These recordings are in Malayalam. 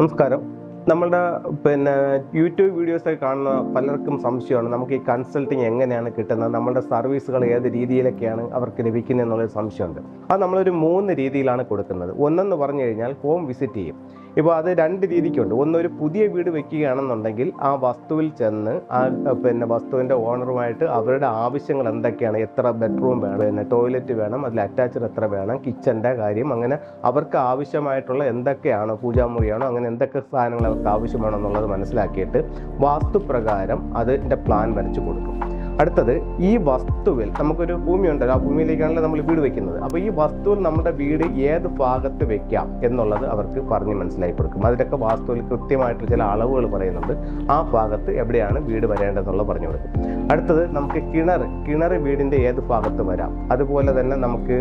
നമസ്കാരം. നമ്മളുടെ പിന്നെ യൂട്യൂബ് വീഡിയോസൊക്കെ കാണുന്ന പലർക്കും സംശയമാണ് നമുക്ക് ഈ കൺസൾട്ടിങ് എങ്ങനെയാണ് കിട്ടുന്നത് നമ്മളുടെ സർവീസുകൾ ഏത് രീതിയിലൊക്കെയാണ് അവർക്ക് ലഭിക്കുന്നത് എന്നുള്ളൊരു സംശയമുണ്ട്. അത് നമ്മളൊരു മൂന്ന് രീതിയിലാണ് കൊടുക്കുന്നത്. ഒന്നെന്ന് പറഞ്ഞു കഴിഞ്ഞാൽ ഹോം വിസിറ്റ് ചെയ്യും. ഇപ്പോൾ അത് രണ്ട് രീതിക്കുണ്ട്. ഒന്നൊരു പുതിയ വീട് വെക്കുകയാണെന്നുണ്ടെങ്കിൽ ആ വസ്തുവിൽ ചെന്ന് ആ പിന്നെ വസ്തുവിന്റെ ഓണറുമായിട്ട് അവരുടെ ആവശ്യങ്ങൾ എന്തൊക്കെയാണ് എത്ര ബെഡ്റൂം വേണം പിന്നെ ടോയ്ലറ്റ് വേണം അതിൽ അറ്റാച്ച്ഡ് എത്ര വേണം കിച്ചന്റെ കാര്യം അങ്ങനെ അവർക്ക് ആവശ്യമായിട്ടുള്ള എന്തൊക്കെയാണോ പൂജാമുറിയാണോ അങ്ങനെ എന്തൊക്കെ സാധനങ്ങൾ അവർക്ക് ആവശ്യമാണോ എന്നുള്ളത് മനസ്സിലാക്കിയിട്ട് വാസ്തുപ്രകാരം അതിന്റെ പ്ലാൻ വരച്ച് കൊടുക്കും. അടുത്തത് ഈ വസ്തുവിൽ നമുക്കൊരു ഭൂമി ഉണ്ടല്ലോ ആ ഭൂമിയിലേക്കാണല്ലോ നമ്മൾ വീട് വെക്കുന്നത്. അപ്പോൾ ഈ വസ്തുവിൽ നമ്മുടെ വീട് ഏത് ഭാഗത്ത് വെക്കാം എന്നുള്ളത് അവർക്ക് പറഞ്ഞ് മനസ്സിലാക്കി കൊടുക്കും. അതിലൊക്കെ വാസ്തുവിൽ കൃത്യമായിട്ട് ചില അളവുകൾ പറയുന്നുണ്ട്. ആ ഭാഗത്ത് എവിടെയാണ് വീട് വരേണ്ടതെന്നുള്ളത് പറഞ്ഞു കൊടുക്കും. അടുത്തത് നമുക്ക് കിണർ കിണർ വീടിന്റെ ഏത് ഭാഗത്ത് വരാം? അതുപോലെ തന്നെ നമുക്ക്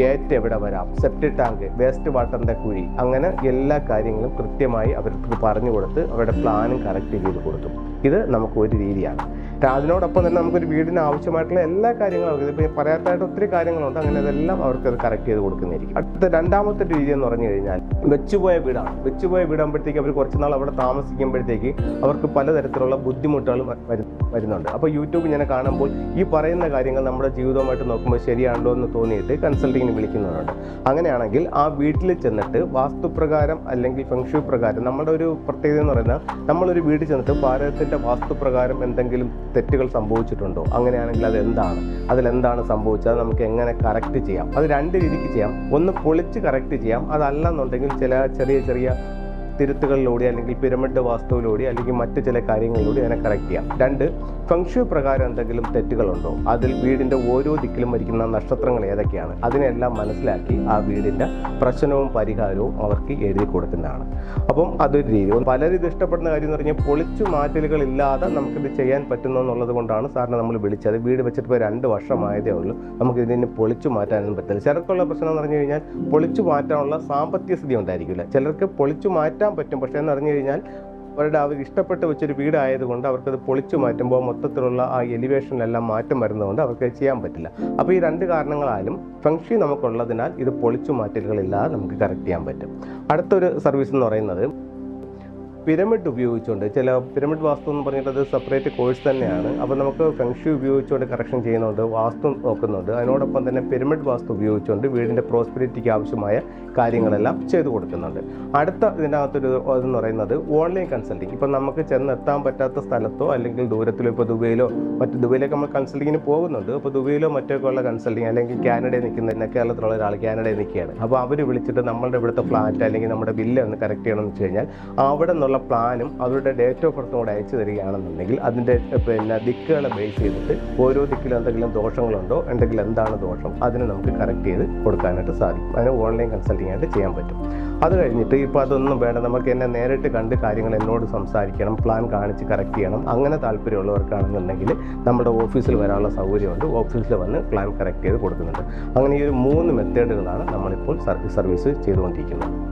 ഗേറ്റ് എവിടെ വരാം? സെപ്റ്റി ടാങ്ക് വേസ്റ്റ് വാട്ടറിന്റെ കുഴി അങ്ങനെ എല്ലാ കാര്യങ്ങളും കൃത്യമായി അവർക്ക് പറഞ്ഞു കൊടുത്ത് അവരുടെ പ്ലാനും കറക്റ്റ് ചെയ്ത് കൊടുക്കും. ഇത് നമുക്ക് ഒരു രീതിയാണ്. അതിനോടൊപ്പം തന്നെ നമുക്കൊരു വീടിന് ആവശ്യമായിട്ടുള്ള എല്ലാ കാര്യങ്ങളും അവർക്ക് ഇപ്പോൾ പറയാത്തായിട്ട് ഒത്തിരി കാര്യങ്ങളുണ്ട്. അങ്ങനെ അതെല്ലാം അവർക്ക് അത് കറക്റ്റ് ചെയ്ത് കൊടുക്കുന്നതായിരിക്കും. അടുത്ത രണ്ടാമത്തെ രീതി എന്ന് പറഞ്ഞു കഴിഞ്ഞാൽ വെച്ചുപോയ വീടാണ്. വെച്ചുപോയ വീടാകുമ്പോഴത്തേക്ക് അവർ കുറച്ച് നാൾ അവിടെ താമസിക്കുമ്പോഴത്തേക്ക് അവർക്ക് പലതരത്തിലുള്ള ബുദ്ധിമുട്ടുകൾ വരുന്നുണ്ട്. അപ്പോൾ യൂട്യൂബ് ഞാൻ കാണുമ്പോൾ ഈ പറയുന്ന കാര്യങ്ങൾ നമ്മുടെ ജീവിതവുമായിട്ട് നോക്കുമ്പോൾ ശരിയാണല്ലോ എന്ന് തോന്നിയിട്ട് കൺസൾട്ടിങ്ങിന് വിളിക്കുന്നവരുണ്ട്. അങ്ങനെയാണെങ്കിൽ ആ വീട്ടിൽ ചെന്നിട്ട് വാസ്തുപ്രകാരം അല്ലെങ്കിൽ ഫെങ്ഷു പ്രകാരം നമ്മുടെ ഒരു പ്രത്യേകത എന്ന് പറയുന്നത് നമ്മളൊരു വീട് ചെന്നിട്ട് ഭാരതത്തിന്റെ വാസ്തുപ്രകാരം എന്തെങ്കിലും തെറ്റുകൾ സംഭവിച്ചിട്ടുണ്ടോ? അങ്ങനെയാണെങ്കിൽ അത് എന്താണ് അതിലെന്താണ് സംഭവിച്ചത്? നമുക്ക് എങ്ങനെ കറക്റ്റ് ചെയ്യാം? അത് രണ്ട് രീതിക്ക് ചെയ്യാം. ഒന്ന് പൊളിച്ച് കറക്റ്റ് ചെയ്യാം. അതല്ലെന്നുണ്ടെങ്കിൽ ചില ചെറിയ ചെറിയ തിരുത്തുകളിലൂടെ അല്ലെങ്കിൽ പിരമിഡ് വാസ്തുവിലൂടെ അല്ലെങ്കിൽ മറ്റ് ചില കാര്യങ്ങളിലൂടെ അതിനെ കറക്റ്റ് ചെയ്യാം. രണ്ട് ഫംഗ്ഷു പ്രകാരം എന്തെങ്കിലും തെറ്റുകളുണ്ടോ? അതിൽ വീടിന്റെ ഓരോ ദിക്കിലും വരിക്കുന്ന നക്ഷത്രങ്ങൾ ഏതൊക്കെയാണ്? അതിനെല്ലാം മനസ്സിലാക്കി ആ വീടിന്റെ പ്രശ്നവും പരിഹാരവും അവർക്ക് എഴുതി കൊടുക്കുന്നതാണ്. അപ്പം അതൊരു രീതി. പലരും ഇത് ഇഷ്ടപ്പെടുന്ന കാര്യം എന്ന് പറഞ്ഞാൽ പൊളിച്ചു മാറ്റലുകൾ ഇല്ലാതെ നമുക്കിത് ചെയ്യാൻ പറ്റുന്നു എന്നുള്ളത് കൊണ്ടാണ് സാറിനെ നമ്മൾ വിളിച്ചത്. വീട് വെച്ചിട്ട് ഇപ്പോൾ രണ്ട് വർഷമായതേ ഉള്ളൂ. നമുക്ക് ഇതിനെ പൊളിച്ചു മാറ്റാനൊന്നും പറ്റില്ല. ചിലർക്കുള്ള പ്രശ്നം എന്ന് പറഞ്ഞു കഴിഞ്ഞാൽ പൊളിച്ചു മാറ്റാനുള്ള സാമ്പത്തിക സ്ഥിതി ഉണ്ടായിരിക്കില്ല. ചിലർക്ക് പൊളിച്ചു മാറ്റാൻ പറ്റും. പക്ഷേ എന്ന് പറഞ്ഞു കഴിഞ്ഞാൽ അവരുടെ അവർ ഇഷ്ടപ്പെട്ട് വെച്ചൊരു വീടായതുകൊണ്ട് അവർക്കത് പൊളിച്ചു മാറ്റുമ്പോൾ മൊത്തത്തിലുള്ള ആ എലിവേഷനിലെല്ലാം മാറ്റം വരുന്നതുകൊണ്ട് അവർക്ക് ചെയ്യാൻ പറ്റില്ല. അപ്പോൾ ഈ രണ്ട് കാരണങ്ങളാലും ഫംഗ്ഷൻ നമുക്കുള്ളതിനാൽ ഇത് പൊളിച്ചു മാറ്റലുകളില്ലാതെ നമുക്ക് കറക്റ്റ് ചെയ്യാൻ പറ്റും. അടുത്തൊരു സർവീസ് എന്ന് പറയുന്നത് പിരമിഡ് ഉപയോഗിച്ചുകൊണ്ട് ചില പിരമിഡ് വാസ്തു എന്ന് പറഞ്ഞിട്ട് അത് സെപ്പറേറ്റ് കോഴ്സ് തന്നെയാണ്. അപ്പോൾ നമുക്ക് ഫെങ്ഷി ഉപയോഗിച്ചുകൊണ്ട് കറക്ഷൻ ചെയ്യുന്നുണ്ട് വാസ്തു നോക്കുന്നുണ്ട്. അതിനോടൊപ്പം തന്നെ പിരമിഡ് വാസ്തു ഉപയോഗിച്ചുകൊണ്ട് വീടിന്റെ പ്രോസ്പെരിറ്റിക്ക് ആവശ്യമായ കാര്യങ്ങളെല്ലാം ചെയ്തു കൊടുക്കുന്നുണ്ട്. അടുത്ത ഇതിനകത്തൊരു ഇതെന്ന് പറയുന്നത് ഓൺലൈൻ കൺസൾട്ടിങ് ഇപ്പം നമുക്ക് ചെന്നെത്താൻ പറ്റാത്ത സ്ഥലത്തോ അല്ലെങ്കിൽ ദൂരത്തിലോ ഇപ്പോൾ ദുബൈയിലോ മറ്റ് ദുബൈയിലൊക്കെ നമ്മൾ കൺസൾട്ടിങ്ങിന് പോകുന്നുണ്ട്. അപ്പോൾ ദുബൈയിലോ മറ്റൊക്കെ ഉള്ള കൺസൾട്ടിങ് അല്ലെങ്കിൽ കാനഡയിൽ നിൽക്കുന്ന കേരളത്തിലുള്ള ഒരാൾ കാനഡയിൽ നിൽക്കുകയാണ്. അപ്പോൾ അവർ വിളിച്ചിട്ട് നമ്മളുടെ ഇവിടുത്തെ ഫ്ലാറ്റ് അല്ലെങ്കിൽ നമ്മുടെ ബില്ല് ഒന്ന് കറക്റ്റ് ചെയ്യണമെന്ന് വെച്ച് കഴിഞ്ഞാൽ അവിടെ നിന്നുള്ള പ്ലാനും അവരുടെ ഡേറ്റ് ഓഫ് ബർത്തും കൂടെ അയച്ചു തരികയാണെന്നുണ്ടെങ്കിൽ അതിന്റെ പിന്നെ ദിക്കുകളെ ബേസ് ചെയ്തിട്ട് ഓരോ ദിക്കിലും എന്തെങ്കിലും ദോഷങ്ങളുണ്ടോ എന്തെങ്കിലും എന്താണ് ദോഷം അതിനെ നമുക്ക് കറക്റ്റ് ചെയ്ത് കൊടുക്കാനായിട്ട് സാധിക്കും. അതിന് ഓൺലൈൻ കൺസൾട്ടിംഗ് ആയിട്ട് ചെയ്യാൻ പറ്റും. അത് കഴിഞ്ഞിട്ട് ഇപ്പോൾ അതൊന്നും വേണ്ട നമുക്ക് എന്നെ നേരിട്ട് കണ്ട് കാര്യങ്ങൾ എന്നോട് സംസാരിക്കണം പ്ലാൻ കാണിച്ച് കറക്റ്റ് ചെയ്യണം അങ്ങനെ താല്പര്യമുള്ളവർക്കാണെന്നുണ്ടെങ്കിൽ നമ്മുടെ ഓഫീസിൽ വരാനുള്ള സൗകര്യമുണ്ട്. ഓഫീസിൽ വന്ന് പ്ലാൻ കറക്റ്റ് ചെയ്ത് കൊടുക്കുന്നുണ്ട്. അങ്ങനെ ഈ ഒരു മൂന്ന് മെത്തേഡുകളാണ് നമ്മളിപ്പോൾ സർവീസ് ചെയ്തുകൊണ്ടിരിക്കുന്നത്.